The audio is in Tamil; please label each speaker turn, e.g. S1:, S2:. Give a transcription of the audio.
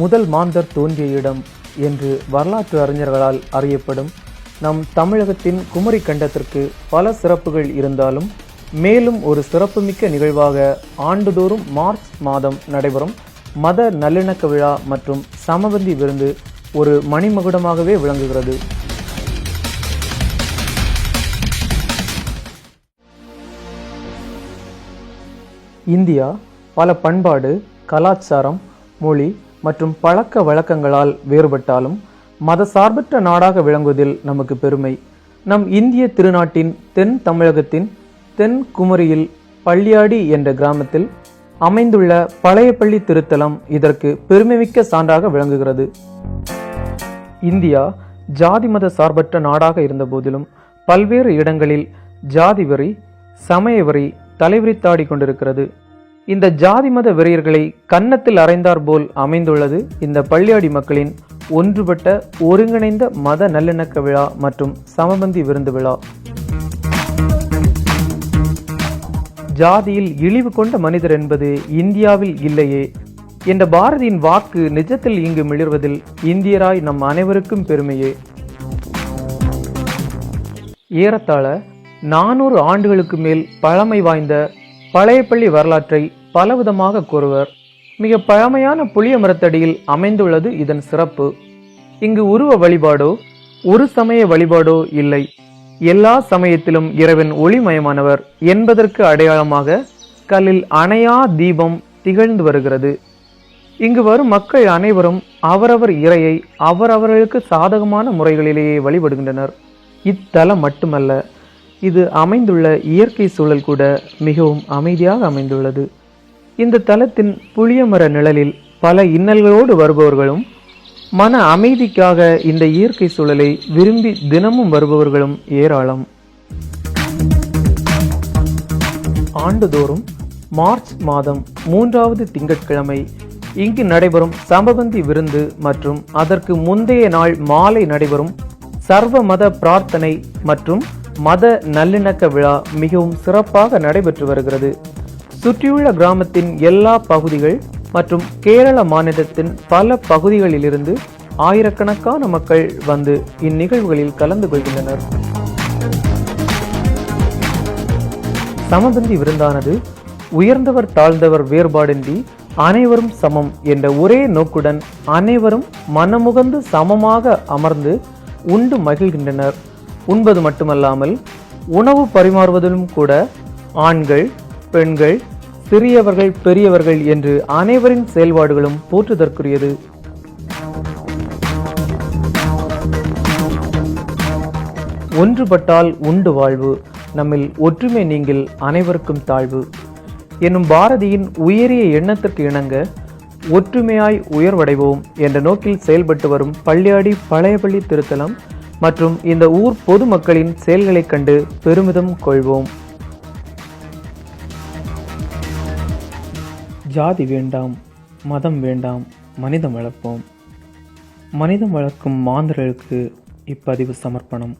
S1: முதல் மாந்தர் தோன்றிய இடம் என்று வரலாற்று அறிஞர்களால் அறியப்படும். நம் தமிழகத்தின் குமரி கண்டத்திற்கு பல சிறப்புகள் இருந்தாலும் மேலும் ஒரு சிறப்புமிக்க நிகழ்வாக ஆண்டுதோறும் மார்ச் மாதம் நடைபெறும் மத நல்லிணக்க விழா மற்றும் சமபந்தி விருந்து ஒரு மணிமகுடமாகவே விளங்குகிறது. இந்தியா பல பண்பாடு கலாச்சாரம் மொழி மற்றும் பழக்க வழக்கங்களால் வேறுபட்டாலும் மதசார்பற்ற நாடாக விளங்குவதில் நமக்கு பெருமை. நம் இந்திய திருநாட்டின் தென் தமிழகத்தின் தென் குமரியில் பள்ளியாடி என்ற கிராமத்தில் அமைந்துள்ள பழைய பள்ளி திருத்தலம் இதற்கு பெருமைமிக்க சான்றாக விளங்குகிறது. இந்தியா ஜாதி மத சார்பற்ற நாடாக இருந்தபோதிலும் பல்வேறு இடங்களில் ஜாதி வரி சமய வரி தலைவிரித்தாடி கொண்டிருக்கிறது. இந்த ஜாதி மத வெறியர்களை கன்னத்தில் அறைந்தார் போல் அமைந்துள்ளது இந்த பள்ளியாடி மக்களின் ஒன்றுபட்ட ஒருங்கிணைந்த மத நல்லிணக்க விழா மற்றும் சமபந்தி விருந்து விழா. ஜாதியில் இழிவு கொண்ட மனிதர் என்பது இந்தியாவில் இல்லையே என்ற பாரதியின் வாக்கு நிஜத்தில் இங்கு மிளிர்வதில் இந்தியராய் நம் அனைவருக்கும் பெருமையே. ஏறத்தாழ நானூறு ஆண்டுகளுக்கு மேல் பழமை வாய்ந்த பழையப்பள்ளி வரலாற்றை பலவிதமாக கூறுவர். மிக பழமையான புளிய மரத்தடியில் அமைந்துள்ளது இதன் சிறப்பு. இங்கு உருவ வழிபாடோ ஒரு சமய வழிபாடோ இல்லை. எல்லா சமயத்திலும் இரவின் ஒளிமயமானவர் என்பதற்கு அடையாளமாக கல்லில் அணையா தீபம் திகழ்ந்து வருகிறது. இங்கு வரும் மக்கள் அனைவரும் அவரவர் இறையை அவரவர்களுக்கு சாதகமான முறைகளிலேயே வழிபடுகின்றனர். இத்தலம் மட்டுமல்ல இது அமைந்துள்ள இயற்கை சூழல் கூட மிகவும் அமைதியாக அமைந்துள்ளது. இந்த தலத்தின் புளியமர நிழலில் பல இன்னல்களோடு வருபவர்களும் மன அமைதிக்காக இந்த இயற்கை சூழலை விரும்பி தினமும் வருபவர்களும் ஏராளம். ஆண்டுதோறும் மார்ச் மாதம் மூன்றாவது திங்கட்கிழமை இங்கு நடைபெறும் சமபந்தி விருந்து மற்றும் அதற்கு முந்தைய நாள் மாலை நடைபெறும் சர்வ மத பிரார்த்தனை மற்றும் மத நல்லிணக்க விழா மிகவும் சிறப்பாக நடைபெற்று வருகிறது. சுற்றியுள்ள கிராமத்தின் எல்லா பகுதிகள் மற்றும் கேரள மாநிலத்தின் பல பகுதிகளிலிருந்து ஆயிரக்கணக்கான மக்கள் வந்து இந்நிகழ்வுகளில் கலந்து கொள்கின்றனர். சமபந்தி விருந்தானது உயர்ந்தவர் தாழ்ந்தவர் வேறுபாடின்றி அனைவரும் சமம் என்ற ஒரே நோக்குடன் அனைவரும் மனமுகந்து சமமாக அமர்ந்து உண்டு மகிழ்கின்றனர். உண்பது மட்டுமல்லாமல் உணவு பரிமாறுவதிலும் கூட ஆண்கள் பெண்கள் சிறியவர்கள் பெரியவர்கள் என்று அனைவரின் செயல்பாடுகளும் போற்றுதற்குரியது. ஒன்றுபட்டால் உண்டு வாழ்வு. நம்மில் ஒற்றுமை நீங்கில் அனைவருக்கும் தாழ்வு. என்னும் பாரதியின் உயரிய எண்ணத்திற்கு இணங்க ஒற்றுமையாய் உயர்வடைவோம் என்ற நோக்கில் செயல்பட்டு வரும் பள்ளியாடி பழையபள்ளி திருத்தலம் மற்றும் இந்த ஊர் பொதுமக்களின் செயல்களைக் கண்டு பெருமிதம் கொள்வோம். ஜாதி வேண்டாம் மதம் வேண்டாம் மனிதம் வளர்ப்போம். மனிதம் வளர்க்கும் மாந்தர்களுக்கு இப்பதிவு சமர்ப்பணம்.